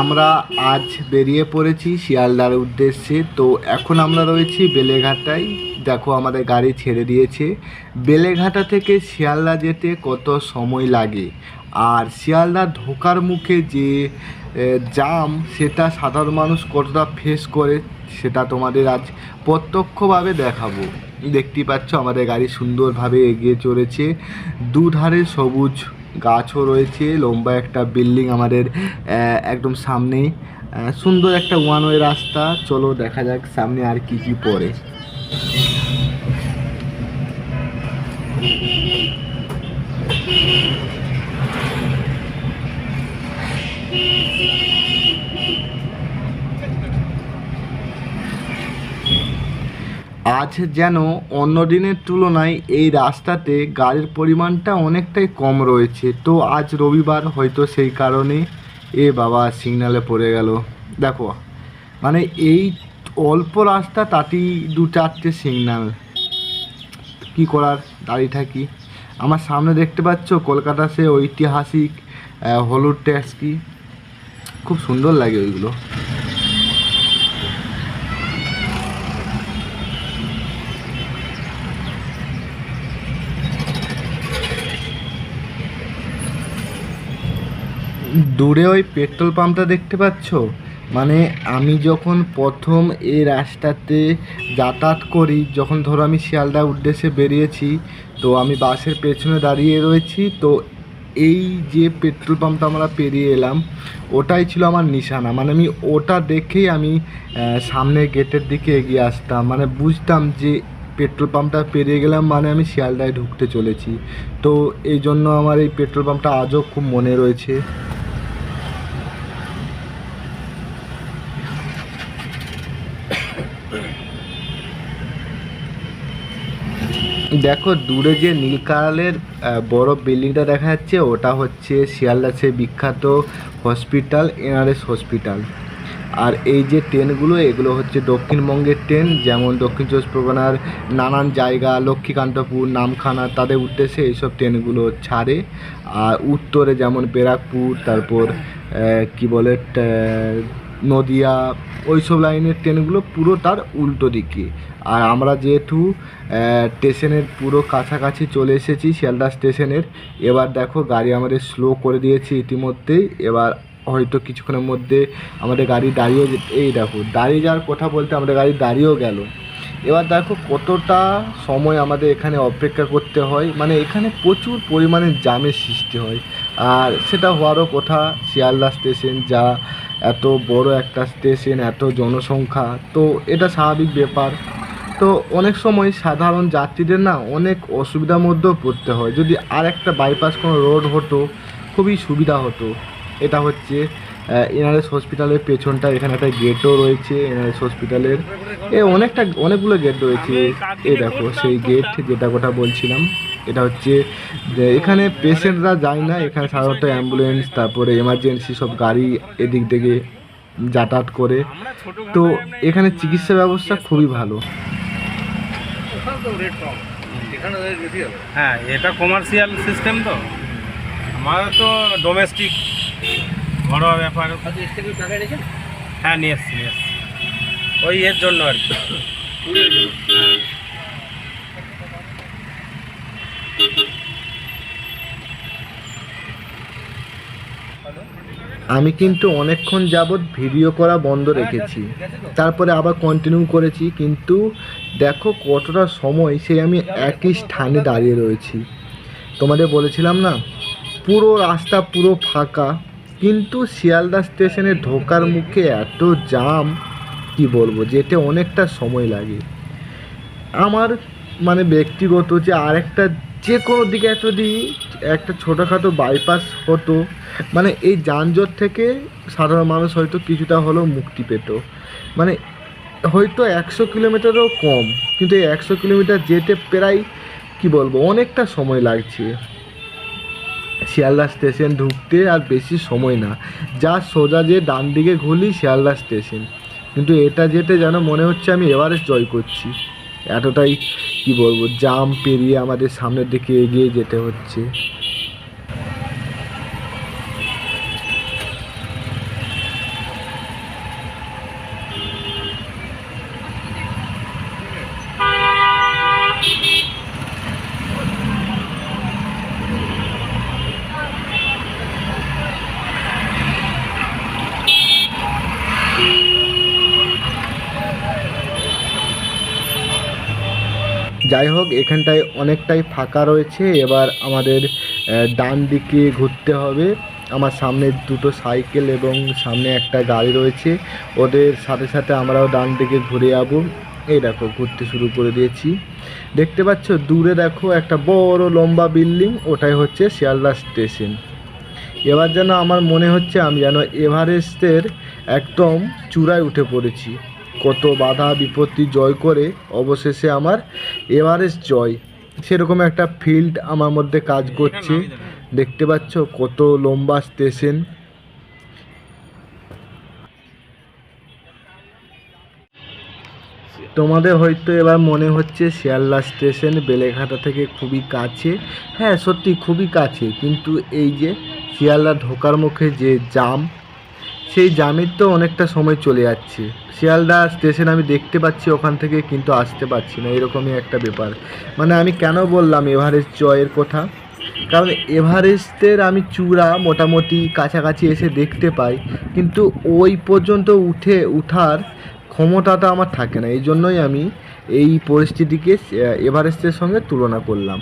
আমরা আজ বেরিয়ে পড়েছি শিয়ালদার উদ্দেশ্যে। তো এখন আমরা রয়েছি বেলেঘাটায়। দেখো আমাদের গাড়ি ছেড়ে দিয়েছে। বেলেঘাটা থেকে শিয়ালদা যেতে কত সময় লাগে? আর শিয়ালদা ঢোকার মুখে যে জাম, সেটা সাধারণ মানুষ কতটা ফেস করে, সেটা তোমাদের আজ প্রত্যক্ষভাবে দেখাবো। দেখতেই পাচ্ছ আমাদের গাড়ি সুন্দরভাবে এগিয়ে চলেছে। দুধারে সবুজ গাছও রয়েছে, লম্বা একটা বিল্ডিং আমাদের একদম সামনেই। সুন্দর একটা ওয়ান ওয়ে রাস্তা। চলো দেখা যাক সামনে আর কি কি পড়ে। আজ যেন অন্য দিনের তুলনায় এই রাস্তাতে গাড়ির পরিমাণটা অনেকটাই কম রয়েছে। তো আজ রবিবার হয়তো সেই কারণে এ বাবা সিগনালে পড়ে গেল। দেখো মানে এই অল্প রাস্তা তাতেই দু চারটে সিগনাল। কি করার, দাঁড়িয়ে থাকি। আমার সামনে দেখতে পাচ্ছ কলকাতা সে ঐতিহাসিক হলুদ ট্যাক্সি। খুব সুন্দর লাগে ওইগুলো। দূরে ওই পেট্রোল পাম্পটা দেখতে পাচ্ছ? মানে আমি যখন প্রথম এই রাস্তাতে যাতায়াত করি, যখন ধরো আমি শিয়ালদা উদ্দেশ্যে বেরিয়েছি, তো আমি বাসের পেছনে দাঁড়িয়ে রয়েছি, তো এই যে পেট্রোল পাম্পটা আমরা পেরিয়ে এলাম, ওটাই ছিল আমার নিশানা। মানে আমি ওটা দেখেই আমি সামনে গেটের দিকে এগিয়ে আসতাম। মানে বুঝতাম যে পেট্রোল পাম্পটা পেরিয়ে গেলাম মানে আমি শিয়ালদায় ঢুকতে চলেছি। তো এই জন্য আমার এই পেট্রোল পাম্পটা আজও খুব মনে রয়েছে। দেখো, দূরে যে নীল কালারের বড় বিল্ডিংটা দেখা যাচ্ছে, ওটা হচ্ছে শিয়ালদা সে বিখ্যাত হসপিটাল এনআরএস হসপিটাল। আর এই যে ট্রেনগুলো, এগুলো হচ্ছে দক্ষিণবঙ্গের ট্রেন, যেমন দক্ষিণ চব্বিশ পরগনার নানান জায়গা, লক্ষ্মীকান্তপুর, নামখানা, তাদের উদ্দেশ্যে এইসব ট্রেনগুলো ছাড়ে। আর উত্তরে যেমন ব্যারাকপুর, তারপর কি বলে টা- ওই সব লাইনের ট্রেনগুলো পুরো তার উল্টো দিকে। আর আমরা যেহেতু স্টেশনের পুরো কাছাকাছি চলে এসেছি, শিয়ালদা স্টেশনের, এবার দেখো গাড়ি আমাদের স্লো করে দিয়েছে ইতিমধ্যেই। এবার হয়তো কিছুক্ষণের মধ্যে আমাদের গাড়ি দাঁড়িয়ে এই দেখো, দাঁড়িয়ে যাওয়ার কথা বলতে আমাদের গাড়ি দাঁড়িয়েও গেল। এবার দেখো কতটা সময় আমাদের এখানে অপেক্ষা করতে হয়। মানে এখানে প্রচুর পরিমাণে জামের সৃষ্টি হয়। আর সেটা হওয়ারও কথা শিয়ালদা স্টেশন যা এত বড় একটা স্টেশন এত জনসংখ্যা, তো এটা স্বাভাবিক ব্যাপার। তো অনেক সময় সাধারণ যাত্রীদের না অনেক অসুবিধার মধ্যেও পড়তে হয়। যদি আর একটা বাইপাস কোনো রোড হতো, খুবই সুবিধা হতো। এটা হচ্ছে এনআরএস হসপিটালের পেছনটা, এখানে একটা গেটও রয়েছে এনআরএস হসপিটালের এ অনেকটা, অনেকগুলো গেট রয়েছে। এই দেখো, সেই গেট যেটা কথা বলছিলাম। এটা হচ্ছে যে এখানে পেশেন্টরা যায় না, এখানে সাধারণত অ্যাম্বুলেন্স তারপরে এমার্জেন্সি সব গাড়ি এদিক থেকে যাতায়াত করে। তো এখানে চিকিৎসা ব্যবস্থা খুবই ভালো। হ্যাঁ এটা কমার্শিয়াল সিস্টেম তো। আমাদের তো ডোমেস্টিক ঘরোয়া ব্যাপার। হ্যাঁ নিয়ে এসছি নিয়ে এসছি। ওই এর জন্য আর কি হ্যাঁ। আমি কিন্তু অনেকক্ষণ যাবৎ ভিডিও করা বন্ধ রেখেছি। তারপরে আবার কন্টিনিউ করেছি, কিন্তু দেখো কতটা সময় সেই আমি একই স্থানে দাঁড়িয়ে রয়েছি। তোমাদের বলেছিলাম না, পুরো রাস্তা পুরো ফাঁকা, কিন্তু শিয়ালদা স্টেশনে ঢোকার মুখে এত জাম কি বলব, যেতে অনেকটা সময় লাগে। আমার মানে ব্যক্তিগত যে আরেকটা যে কোনো দিকে যদি একটা ছোটোখাটো বাইপাস হতো মানে এই যানজট থেকে সাধারণ মানুষ হয়তো কিছুটা হলেও মুক্তি পেত। মানে হয়তো একশো কিলোমিটারও কম, কিন্তু এই একশো কিলোমিটার যেতে প্রায়, কি বলব, অনেকটা সময় লাগছে। শিয়ালদা স্টেশন ঢুকতে আর বেশি সময় না। যা সোজা যে ডান দিকে ঘুরলি শিয়ালদা স্টেশন। কিন্তু এটা যেতে যেন মনে হচ্ছে আমি এভারেস্ট জয় করছি। এতটাই কি বলব জাম পেরিয়ে আমাদের সামনের দিকে এগিয়ে যেতে হচ্ছে। যাই হোক, এখানটায় অনেকটাই ফাঁকা রয়েছে। এবার আমাদের ডান দিকে ঘুরতে হবে। আমার সামনে দুটো সাইকেল এবং সামনে একটা গাড়ি রয়েছে। ওদের সাথে সাথে আমরাও ডান দিকে ঘুরে যাব। এই দেখো, ঘুরতে শুরু করে দিয়েছি। দেখতে পাচ্ছ, দূরে দেখো একটা বড় লম্বা বিল্ডিং, ওটাই হচ্ছে শিয়ালদা স্টেশন। এবার যেন আমার মনে হচ্ছে আমি যেন এভারেস্টের একদম চূড়ায় উঠে পড়েছি। কত বাধা বিপত্তি জয় করে অবশেষে আমার এভারেস্ট জয়। সেরকম একটা ফিল্ড আমার মধ্যে কাজ করছে। দেখতে পাচ্ছ কত লম্বা স্টেশন তোমাদের হয়তো এবার মনে হচ্ছে শিয়ালদা স্টেশন বেলেঘাটা থেকে খুবই কাছে। হ্যাঁ সত্যি খুবই কাছে। কিন্তু এই যে শিয়ালদা ঢোকার মুখে যে জাম সেই জামের তো অনেকটা সময় চলে যাচ্ছে। শিয়ালদা স্টেশন আমি দেখতে পাচ্ছি ওখান থেকে, কিন্তু আসতে পারছি না। এরকমই একটা ব্যাপার। মানে আমি কেন বললাম এভারেস্ট জয়ের কথা? কারণ এভারেস্টের আমি চূড়া মোটামুটি কাছাকাছি এসে দেখতে পাই, কিন্তু ওই পর্যন্ত উঠে, উঠার ক্ষমতাটা আমার থাকে না। এই জন্যই আমি এই পরিস্থিতিকে এভারেস্টের সঙ্গে তুলনা করলাম।